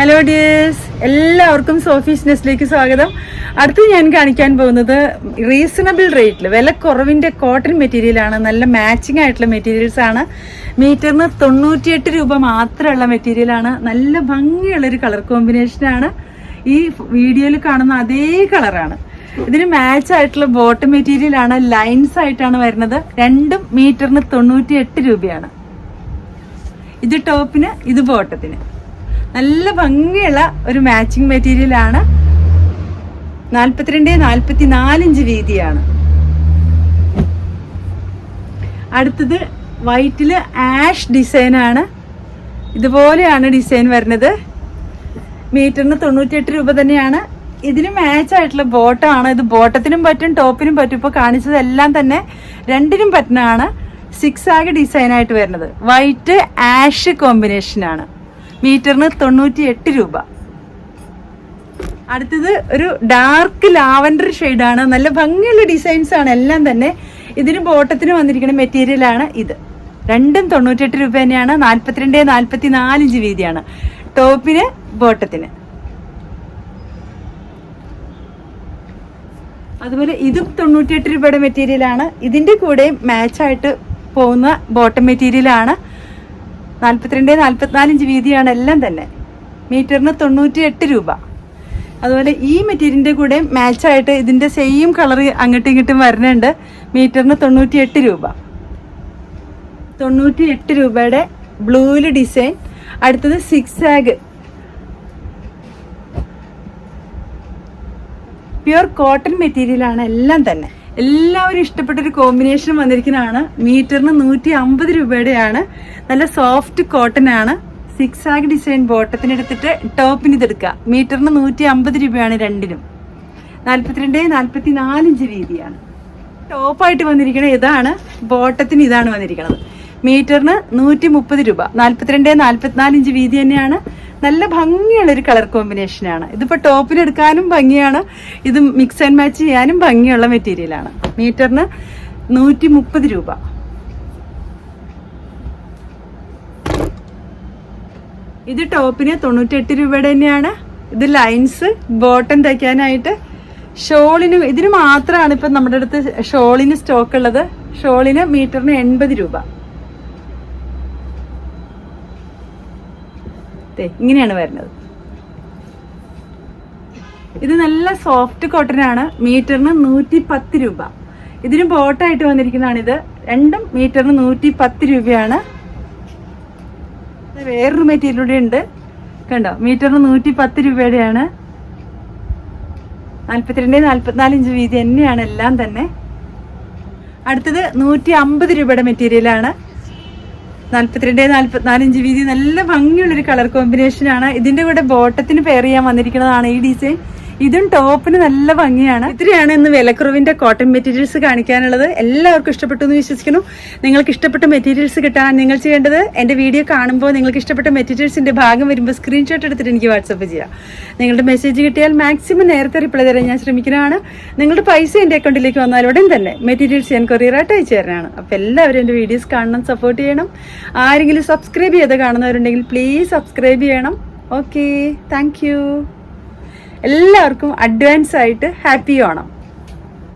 Hello dears എല്ലാവർക്കും Sophie's നെസ്റ്റിലേക്ക് സ്വാഗതം. അടുത്ത് ഞാൻ കാണിക്കാൻ പോകുന്നത് റീസണബിൾ റേറ്റിൽ വില കുറവിന്റെ കോട്ടൺ മെറ്റീരിയലാണ് നല്ല മാച്ചിങ് ആയിട്ടുള്ള മെറ്റീരിയൽസ് ആണ്. മീറ്ററിന് തൊണ്ണൂറ്റിയെട്ട് രൂപ മാത്രമുള്ള മെറ്റീരിയലാണ് നല്ല ഭംഗിയുള്ളൊരു കളർ കോമ്പിനേഷനാണ് ഈ വീഡിയോയിൽ കാണുന്ന അതേ കളറാണ് ഇതിന് മാച്ച് ആയിട്ടുള്ള ബോട്ടം മെറ്റീരിയലാണ് ലൈൻസ് ആയിട്ടാണ് വരുന്നത്. രണ്ടും മീറ്ററിന് തൊണ്ണൂറ്റി രൂപയാണ്. ഇത് ടോപ്പിന് ഇത് ബോട്ടത്തിന് നല്ല ഭംഗിയുള്ള ഒരു മാച്ചിങ് മെറ്റീരിയൽ ആണ്. നാൽപ്പത്തിരണ്ട് നാൽപ്പത്തി നാലിഞ്ച് വീതിയാണ്. അടുത്തത് വൈറ്റിൽ ആഷ് ഡിസൈൻ ആണ്. ഇതുപോലെയാണ് ഡിസൈൻ വരുന്നത്. മീറ്ററിന് തൊണ്ണൂറ്റിയെട്ട് രൂപ തന്നെയാണ്. ഇതിന് മാച്ച് ആയിട്ടുള്ള ബോട്ടമാണ് ഇത് ബോട്ടത്തിനും പറ്റും ടോപ്പിനും പറ്റും. ഇപ്പോൾ കാണിച്ചതെല്ലാം തന്നെ രണ്ടിനും പറ്റുന്നതാണ്. സിക്സ് ആകെ ഡിസൈനായിട്ട് വരുന്നത്. വൈറ്റ് ആഷ് കോമ്പിനേഷനാണ് മീറ്ററിന് തൊണ്ണൂറ്റി എട്ട് രൂപ. അടുത്തത് ഒരു ഡാർക്ക് ലാവൻഡർ ആണ് നല്ല ഭംഗിയുള്ള ഡിസൈൻസ് ആണ്. എല്ലാം തന്നെ ഇതിന് ബോട്ടത്തിന് വന്നിരിക്കുന്ന മെറ്റീരിയൽ ആണ് ഇത്. രണ്ടും തൊണ്ണൂറ്റെട്ട് രൂപ തന്നെയാണ്. നാൽപ്പത്തിരണ്ട് നാൽപ്പത്തി നാലിഞ്ച് വീതിയാണ്. ടോപ്പിന് ബോട്ടത്തിന്. അതുപോലെ ഇതും തൊണ്ണൂറ്റിയെട്ട് രൂപയുടെ മെറ്റീരിയലാണ് ഇതിന്റെ കൂടെ മാച്ചായിട്ട് പോകുന്ന ബോട്ടം മെറ്റീരിയലാണ് നാൽപ്പത്തിരണ്ട് നാൽപ്പത്തിനാലിഞ്ച് വീതിയാണ് എല്ലാം തന്നെ. മീറ്ററിന് തൊണ്ണൂറ്റി എട്ട് രൂപ. അതുപോലെ ഈ മെറ്റീരിയലിന്റെ കൂടെ മാച്ചായിട്ട് ഇതിന്റെ സെയിം കളർ അങ്ങോട്ടും ഇങ്ങോട്ടും വരുന്നുണ്ട്. മീറ്ററിന് തൊണ്ണൂറ്റി എട്ട് രൂപ. തൊണ്ണൂറ്റി എട്ട് രൂപയുടെ ബ്ലൂവിൽ ഡിസൈൻ അടുത്തത് സിക്സ് ആഗ് പ്യുർ കോട്ടൺ മെറ്റീരിയലാണ് എല്ലാം തന്നെ. എല്ലാവരും ഇഷ്ടപ്പെട്ട ഒരു കോമ്പിനേഷൻ വന്നിരിക്കുന്നതാണ്. മീറ്ററിന് നൂറ്റി അമ്പത് രൂപയുടെയാണ്. നല്ല സോഫ്റ്റ് കോട്ടൺ ആണ്. സിക്സ് ആഗ് ഡിസൈൻ ബോട്ടത്തിന് എടുത്തിട്ട് ടോപ്പിന് ഇതെടുക്കുക മീറ്ററിന് നൂറ്റി അമ്പത് രൂപയാണ് രണ്ടിനും നാൽപ്പത്തിരണ്ട് നാൽപ്പത്തി നാലിഞ്ച് വീതിയാണ്. ടോപ്പായിട്ട് വന്നിരിക്കുന്നത് ഇതാണ്. ബോട്ടത്തിന് ഇതാണ് വന്നിരിക്കുന്നത്. മീറ്ററിന് നൂറ്റി മുപ്പത് രൂപ. നാൽപ്പത്തിരണ്ട് നാൽപ്പത്തിനാല് ഇഞ്ച് വീതി തന്നെയാണ്. നല്ല ഭംഗിയുള്ള ഒരു കളർ കോമ്പിനേഷനാണ് ഇതിപ്പോൾ ടോപ്പിലെടുക്കാനും ഭംഗിയാണ്. ഇത് മിക്സ് ആൻഡ് മാച്ച് ചെയ്യാനും ഭംഗിയുള്ള മെറ്റീരിയലാണ് മീറ്ററിന് നൂറ്റി മുപ്പത് രൂപ. ഇത് ടോപ്പിന് തൊണ്ണൂറ്റെട്ട് രൂപയുടെ തന്നെയാണ്. ഇത് ലൈൻസ് ബോട്ടം തയ്ക്കാനായിട്ട് ഷോളിന് ഇതിന് മാത്രമാണ് ഇപ്പം നമ്മുടെ അടുത്ത് ഷോളിന് സ്റ്റോക്ക് ഉള്ളത്. ഷോളിന് മീറ്ററിന് എൺപത് രൂപ. ഇങ്ങനെയാണ് വരുന്നത്. ഇത് നല്ല സോഫ്റ്റ് കോട്ടൺ ആണ്. മീറ്ററിന് നൂറ്റി പത്ത് രൂപ. ഇതിന് ബോട്ടായിട്ട് വന്നിരിക്കുന്നതാണ് ഇത്. രണ്ടും മീറ്ററിന് നൂറ്റി പത്ത് രൂപയാണ് വേറൊരു മെറ്റീരിയൽ കൂടെ ഉണ്ട്. കണ്ടോ? മീറ്ററിന് നൂറ്റി പത്ത് രൂപയുടെയാണ്. നാൽപ്പത്തിരണ്ട് നാൽപ്പത്തിനാല് ഇഞ്ച് വീതി തന്നെയാണ് എല്ലാം തന്നെ. അടുത്തത് നൂറ്റി അമ്പത് രൂപയുടെ മെറ്റീരിയലാണ് നാൽപ്പത്തിരണ്ട് നാൽപ്പത്തിനാല് വീതി നല്ല ഭംഗിയുള്ളൊരു കളർ കോമ്പിനേഷനാണ്. ഇതിന്റെ കൂടെ ബോട്ടത്തിന് പെയർ ചെയ്യാൻ വന്നിരിക്കുന്നതാണ് ഈ ഡിസൈൻ ഇതും ടോപ്പിന് നല്ല ഭംഗിയാണ്. ഇത്രയാണ് ഇന്ന് വിലക്കുറവിന്റെ കോട്ടൺ മെറ്റീരിയൽസ് കാണിക്കാനുള്ളത്. എല്ലാവർക്കും ഇഷ്ടപ്പെട്ടു എന്ന് വിശ്വസിക്കുന്നു. നിങ്ങൾക്ക് ഇഷ്ടപ്പെട്ട മെറ്റീരിയൽസ് കിട്ടാൻ നിങ്ങൾ ചെയ്യേണ്ടത് എന്റെ വീഡിയോ കാണുമ്പോൾ നിങ്ങൾക്ക് ഇഷ്ടപ്പെട്ട മെറ്റീരിയൽസിന്റെ ഭാഗം വരുമ്പോൾ സ്ക്രീൻഷോട്ട് എടുത്തിട്ട് എനിക്ക് വാട്സപ്പ് ചെയ്യാം. നിങ്ങളുടെ മെസ്സേജ് കിട്ടിയാൽ മാക്സിമം നേരത്തെ റിപ്ലൈ തരാൻ ഞാൻ ശ്രമിക്കുന്നതാണ്. നിങ്ങളുടെ പൈസ എന്റെ അക്കൗണ്ടിലേക്ക് വന്നാൽ ഉടൻ തന്നെ മെറ്റീരിയൽസ് ഞാൻ കൊറിയറായിട്ട് അയച്ചു തരാനാണ്. അപ്പോൾ എല്ലാവരും എന്റെ വീഡിയോസ് കാണണം സപ്പോർട്ട് ചെയ്യണം. ആരെങ്കിലും സബ്സ്ക്രൈബ് ചെയ്ത് കാണുന്നവരുണ്ടെങ്കിൽ പ്ലീസ് സബ്സ്ക്രൈബ് ചെയ്യണം. ഓക്കെ താങ്ക് എല്ലാവർക്കും അഡ്വാൻസ് ആയിട്ട് ഹാപ്പി ഓണം